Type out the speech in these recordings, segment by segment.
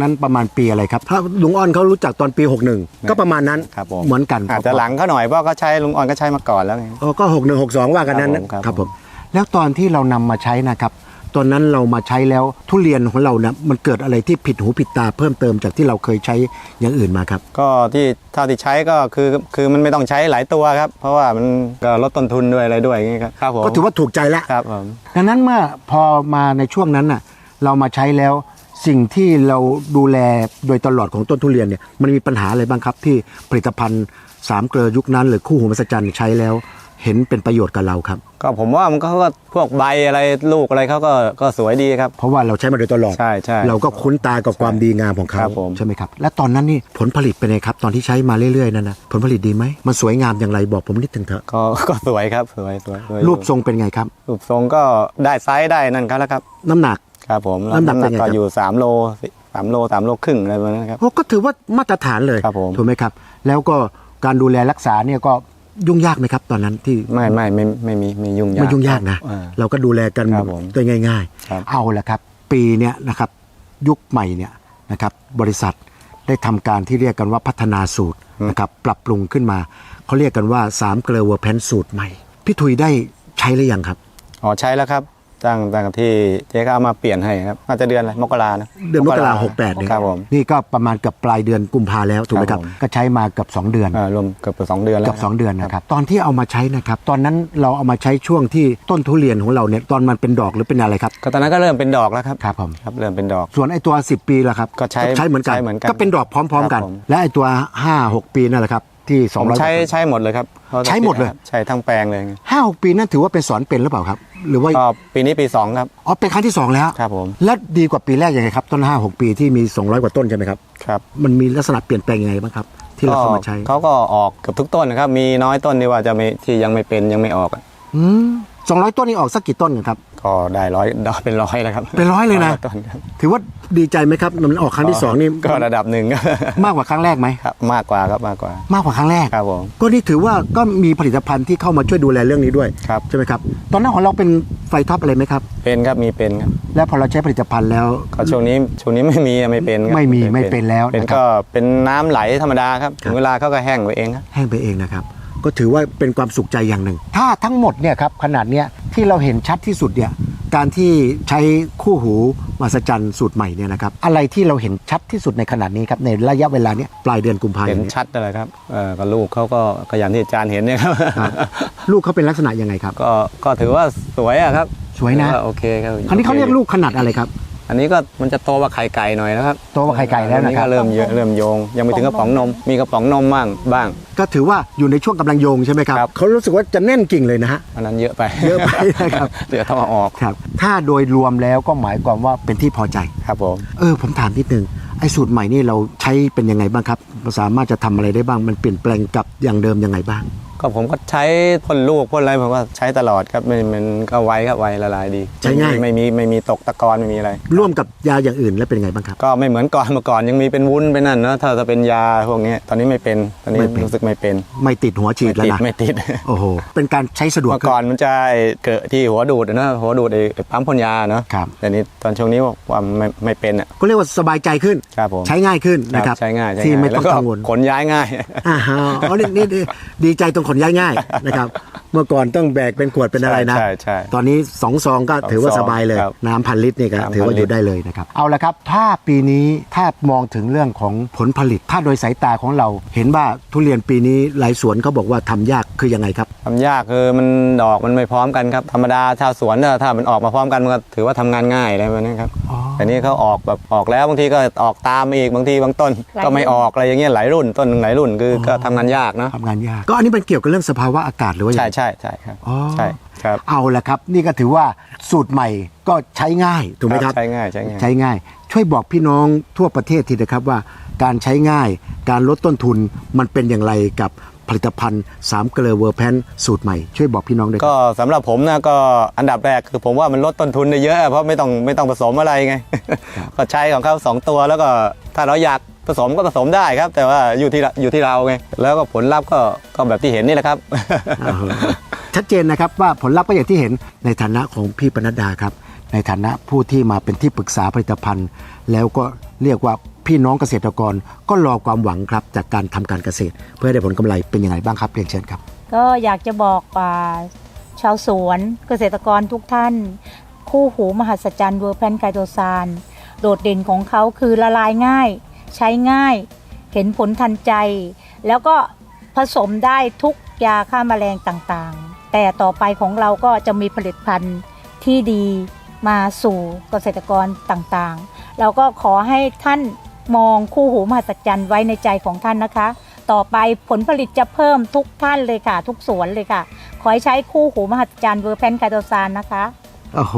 นั้นประมาณปีอะไรครับ ถ้าลุงอ้อนเขารู้จักตอนปี 61 ก็ประมาณนั้นครับผมเหมือนกันอาจจะหลังเขาหน่อยเพราะเขาใช้ลุงออนก็ใช้มาก่อนแล้วไงเออก็ 61 62 ว่ากันนั้นครับผมครับผมแล้วตอนที่เรานำมาใช้นะครับตอนนั้นเรามาใช้แล้วทุเรียนของเราเนี่ยมันเกิดอะไรที่ผิดหูผิดตาเพิ่มเติมจากที่เราเคยใช้อย่างอื่นมาครับ ก็ที่เท่าที่ใช้ก็คือคือมันไม่ต้องใช้หลายตัวครับ เพราะว่ามันก็ลดต้นทุนด้วยอะไรด้วยอย่างงี้ครับครับผมก็ถือว่าถูกใจแล้วครับผมดังนั้นเมื่อพอมาในช่วงนั้นน่ะเรามาใช้แล้ว สิ่งที่เราดูแลโดยตลอดของต้นทุเรียนเนี่ยมันมีปัญหาอะไรบ้างครับ ที่ผลิตภัณฑ์สามเกลือยุคนั้น หรือคู่หูมหัศจรรย์ใช้แล้ว เห็นเป็นประโยชน์กับเราครับ ก็ผมว่ามันก็ก็พวกใบอะไรลูกอะไรเขาก็ก็สวยดีครับ เพราะว่าเราใช้มาโดยตลอด ใช่ใช่เราก็คุ้นตากับความดีงามของคเขารับผม ใช่ไหมครับ และตอนนั้นนี่ผลผลิตเป็นไงครับ ตอนที่ใช้มาเรื่อยๆนั่นนะผลผลิตดีไหมมันสวยงามอย่างไรบอกผมนิดนึงเถอะก็ก็สวยครับสวยสวยสวยรูปทรงเป็นไงครับ รูปทรงก็ได้ไซส์ได้นั่นครับแล้วครับ น้ำหนัก ครับผมน้ำหนักเป็นไงครัก็บอยู่3โล3โล3โลครึ่งอะไรประมาณนั้นครับ โอ้ก็ถือว่ามาตรฐานเลยครับผม ถูกไหมครับ แล้วก็การดูแลรักษาเนี่ยก็ยุ่งยากไหมครับ ตอนนั้นที่ไม่ไม่ไม่ไม่มีไม่ยุ่งยากไม่ยุ่งยากนะ อ่าเราก็ดูแลกันครับผมได้ง่าย ครับ ๆ เอาละครับ ปีเนี้ยนะครับยุคใหม่เนี่ยนะครับบริษัทได้ทำการที่เรียกกันว่าพัฒนาสูตรนะครับปรับปรุงขึ้นมาเขาเรียกกันว่า3เกลือเวอร์แพนสูตรใหม่พี่ทุยได้ใช้หรือยังครับ อ๋อใช้แล้วครับ ตั้งตั้งที่เจ๊ก็เอามาเปลี่ยนให้ครับน่าจะเดือนอะไรมกรานะเดือนมกราหกแปดเนี่ยครับผม นี่ก็ประมาณเกับปลายเดือนกุมภาแล้วถูกไหมครับ ครับผม ก็ใช้มาเกับสองเดือนอ่ารวมเกือบสองเดือนแล้ว เกับ 2 เดือนนะครับ ตอนที่เอามาใช้นะครับ ตอนนั้นเราเอามาใช้ช่วงที่ต้นทุเรียนของเราเนี่ยตอนมันเป็นดอกหรือเป็นอะไรครับ ก็ตอนนั้นก็เริ่มเป็นดอกแล้วครับครับผม ครับเริ่มเป็นดอก ส่วนไอ้ตัว 10 ปีล่ะครับก็ใช้ใช้เหมือนกัน ใช้เหมือนกันก็เป็นดอกพร้อม ๆ กัน ครับผม และไอ้ตัว 5 6 ปีนั่นแหละครับ ที่ผม200ใช้ใช้หมดเลยครับพราะใช้หมดเลยครับใช้ทั้งแปลงเลยไงห้าหกปีนั่นถือว่าเป็นสอนเป็นหรือเปล่าครับ หรือว่าก็ปีนี้ปีสองครับ อ๋อเป็นครั้งที่2แล้วครับผม และดีกว่าปีแรกยังไงครับต้น5 6ปีที่มี 200 กว่าต้นใช่ไหมครับ ครับมันมีลักษณะเปลี่ยนแปลงยังไงบ้างครับ ที่เราเข้ามาใช้เขาก็ออกเกือบทุกต้นนะครับ มีน้อยต้นที่ว่าจะไม่ที่ยังไม่เป็นยังไม่ออกอะอืม สองร้อยต้นนี่ออกสักกี่ต้นกันครับ ก็ได้ร้อยดอกเป็นร้อยแล้วครับ เป็นร้อยเลยนะ ต้นครับ200ถือว่าดีใจไหมครับมันออกครั้งที่สองนี่ก็ระดับหนึ่งมากกว่าครั้งแรกไหมครับมากกว่าครับมากกว่ามากกว่าครั้งแรกครับผมก็นี่ถือว่าก็มีผลิตภัณฑ์ที่เข้ามาช่วยดูแลเรื่องนี้ด้วยครับใช่ไหมครับ ตอนนั้นของเราเป็นไฟท็อปอะไรไหมครับเป็นครับมีเป็นครับแล้วพอเราใช้ผลิตภัณฑ์แล้วก็ช่วงนี้ช่วงนี้ไม่มีไม่เป็นครับไม่มีไม่เป็นแล้วเป็นนะครับก็เป็นน้ำไหลธรรมดาครับครับถึงเวลาเขาก็แห้งไปเองครับแห้งไปเองนะครับ ก็ถือว่าเป็นความสุขใจอย่างหนึ่ง ถ้าทั้งหมดเนี่ยครับขนาดเนี้ยที่เราเห็นชัดที่สุดเนี่ยการที่ใช้คู่หูมหัศจรรย์สูตรใหม่เนี่ยนะครับอะไรที่เราเห็นชัดที่สุดในขนาดนี้ครับในระยะเวลาเนี้ยปลายเดือนกุมภาพันเห็นธ์ยชัดเลยครับเออก็ลูกเขาก็ก็อย่างที่อาจารย์เห็นเนี่ยครับครับลูกเขาเป็นลักษณะยังไงครับ ก็ก็ถือว่าสวยอะครับสวยนะถืาโอเคครับคราวนี้เขาเรียกลูกขนาดอะไรครับ อันนี้ก็มันจะโตกว่าไข่ไก่หน่อยนะครับโตกว่าไข่ไก่แล้วนะครับอัก็เริ่มเยอะเริ่มโยง ยังไม่ถึงกระป๋องนม มีกระป๋องนมบ้างบ้าง ก็ถือว่าอยู่ในช่วงกำลังโยงใช่ไหมครับครับ เขารู้สึกว่าจะแน่นกิ่งเลยนะฮะ อันนั้นเยอะไปเยอะไปนะครับ เดี๋ยวต้องเอาออกครับถ้าโดยรวมแล้วก็หมายความว่าเป็นที่พอใจ ครับผม เออผมถามนิดนึงไอ้สูตรใหม่นี่เราใช้เป็นยังไงบ้างครับสามารถจะทำอะไรได้บ้างมันเปลี่ยนแปลงกับอย่างเดิมยังไงบ้าง ก็ผมก็ใช้พ่นลูกพ่นอะไรผมก็ใช้ตลอดครับมันมันก็ไวครับไวละลายดีใช้ง่าย ไม่มีไม่มีตกตะกอนไม่มีอะไร ร่วมกับยาอย่างอื่นแล้วเป็นยังไงบ้างครับ ก็ไม่เหมือนก่อนเมื่อก่อนยังมีเป็นวุ้นเป็นนั่นนะถ้าจะเป็นยาพวกนี้ตอนนี้ไม่เป็นตอนนี้ไม่เป็น รู้สึกไม่เป็นไม่ติดหัวฉีดแล้วไม่ติดนะไม่ติด โอ้โหเป็นการใช้สะดวกเมื่อก่อนมันจะไอ้เกิดที่หัวดูดนะหัวดูดไอ้ไอ้ปั๊มพ่นยาเนาะครับ แต่นี้ตอนช่วงนี้ว่าไม่ไม่เป็นอะ ก็เรียกว่าสบายใจขึ้น ครับผม ใช้ง่ายขึ้นนะครับใช้ง่ายใช้ที่ง่ายไม่ต้องแล้กังวลขนย้ายง่าย อ่าฮะอ๋อนี่นี่นี่ดีใจตรงขนย้ายง่ายนะครับ เมื่อก่อนต้องแบกเป็นขวดเป็นอะไรนะ ใช่ใช่ตอนนี้สองซองก็ถือว่าสองซสองบายเลย ครับน้ำพันลิตรนี่ก็น้ำพันถือว่าลิตรอยู่ได้เลยนะครับ เอาละครับ ถ้าปีนี้ถ้ามองถึงเรื่องของผลผลิต ถ้าโดยสายตาของเรา เห็นว่าทุเรียนปีนี้หลายสวนเขาบอกว่าทำยากคือยังไงครับ ทำยากคือมันดอกมันไม่พร้อมกันครับ ธรรมดาชาวสวนเนี่ยถ้ามันออกมาพร้อมกันมันก็ถือว่าทำงานง่ายอะไรแบบนี้ครับ อ๋อแต่นี้เขาออกแบบออกแล้วบางทีก็ออกตามมาอีกบางทีบางต้นหลายก็ไม่รุ่นออกอะไรอย่างเงี้ยหลายรุ่นต้นหนึ่งหลายรุ่นคือออก็ทำงานยากเนาะทำงานยาก ก็อันนี้มันเกี่ยวกับเรื่องสภาวะอากาศหรือว่ายังใช่ไงใช่ใช่ครับอ๋อใช่ครับเอาละครับ นี่ก็ถือว่าสูตรใหม่ก็ใช้ง่ายถูกไหมครับใช้ง่ายใช้ง่ายใช้ง่าย ช่วยบอกพี่น้องทั่วประเทศทีนะครับว่า การใช้ง่าย การลดต้นทุนมันเป็นอย่างไรกับ ผลิตภัณฑ์3เกลือเวอร์แพนสูตรใหม่ ช่วยบอกพี่น้องด้วยครับก็สำหรับผมนะก็อันดับแรกคือผมว่ามันลดต้นทุนได้เยอะ เพราะไม่ต้องไม่ต้องผสมอะไรไง ก็ใช้ของเขาสองตัวแล้วก็ถ้าเราอยากผสมก็ผสมได้ครับ แต่ว่าอยู่ที่เราอยู่ที่เราไงแล้วก็ผลลัพธ์ก็ก็แบบที่เห็นนี่แหละครับอ่าฮะชัดเจนนะครับว่าผลลัพธ์ก็อย่างที่เห็นในฐานะของพี่ปนัดดาครับ ในฐานะผู้ที่มาเป็นที่ปรึกษาผลิตภัณฑ์ แล้วก็เรียกว่า พี่น้องเกษตรกรก็รอความหวังครับจากการทำการเกษตร เพื่อได้ผลกำไรเป็นยังไงบ้างครับเรียนเชิญครับ ก็อยากจะบอกอชาวสวนเกษตรกรทุกท่าน คู่หูมหัศจรรย์เวอร์แพนไกโตซานโดดเด่นของเขาคือละลายง่าย ใช้ง่าย เห็นผลทันใจ แล้วก็ผสมได้ทุกยาฆ่าแมลงต่างๆ แต่ต่อไปของเราก็จะมีผลิตภัณฑ์ที่ดีมาสู่เกษตรกรต่างๆ เราก็ขอให้ท่าน มองคู่หูมหัศจรรย์ไว้ในใจของท่านนะคะ ต่อไปผลผลิตจะเพิ่มทุกท่านเลยค่ะ ทุกสวนเลยค่ะ ขอให้ใช้คู่หูมหัศจรรย์เวอร์แพนไคโตซานนะคะโอ้โห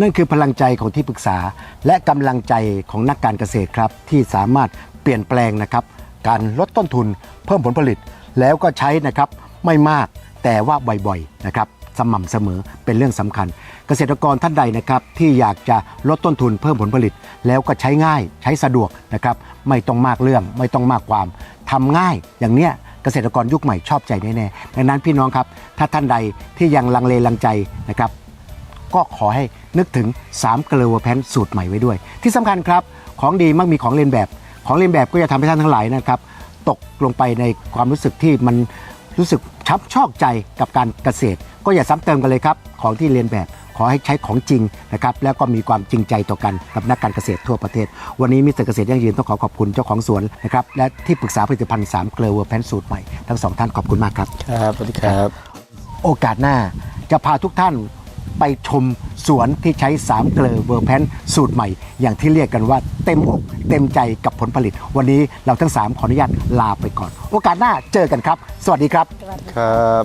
นั่นคือพลังใจของที่ปรึกษา และกำลังใจของนักการเกษตรครับ ที่สามารถเปลี่ยนแปลงนะครับ การลดต้นทุนเพิ่มผลผลิตแล้วก็ใช้นะครับไม่มากแต่ว่าบ่อยๆนะครับ สม่ำเสมอเป็นเรื่องสำคัญ เกษตรกรท่านใดนะครับที่อยากจะลดต้นทุนเพิ่มผลผลิต แล้วก็ใช้ง่ายใช้สะดวกนะครับไม่ต้องมากเรื่องไม่ต้องมากความทำง่ายอย่างเนี้ยเกษตรกรยุคใหม่ชอบใจแน่ๆดังนั้นพี่น้องครับ ถ้าท่านใดที่ยังลังเลลังใจนะครับก็ขอให้นึกถึง3เกลือแพนสูตรใหม่ไว้ด้วย ที่สำคัญครับ ของดีมักมีของเลียนแบบ ของเลียนแบบก็จะทำให้ท่านทั้งหลายนะครับ ตกลงไปในความรู้สึกที่มันรู้สึกชับชอกใจกับการเกษตร ก็อย่าซ้ำเติมกันเลยครับ ของที่เรียนแบบขอให้ใช้ของจริงนะครับแล้วก็มีความจริงใจต่อกันกับนักการเกษตรทั่วประเทศ วันนี้มิสเตอร์เกษตรยั่งยืนต้องขอขอบคุณเจ้าของสวนนะครับและที่ปรึกษาผลิตภัณฑ์3เกลือแพนสูตรใหม่ทั้งสองท่านขอบคุณมากครับครับสวัสดีครับ โอกาสหน้าจะพาทุกท่านไปชมสวนที่ใช้3เกลอเวอร์แพนสูตรใหม่ อย่างที่เรียกกันว่าเต็มอกเต็มใจกับผลผลิต วันนี้เราทั้ง 3 ขออนุญาตลาไปก่อน โอกาสหน้าเจอกันครับ สวัสดีครับครับ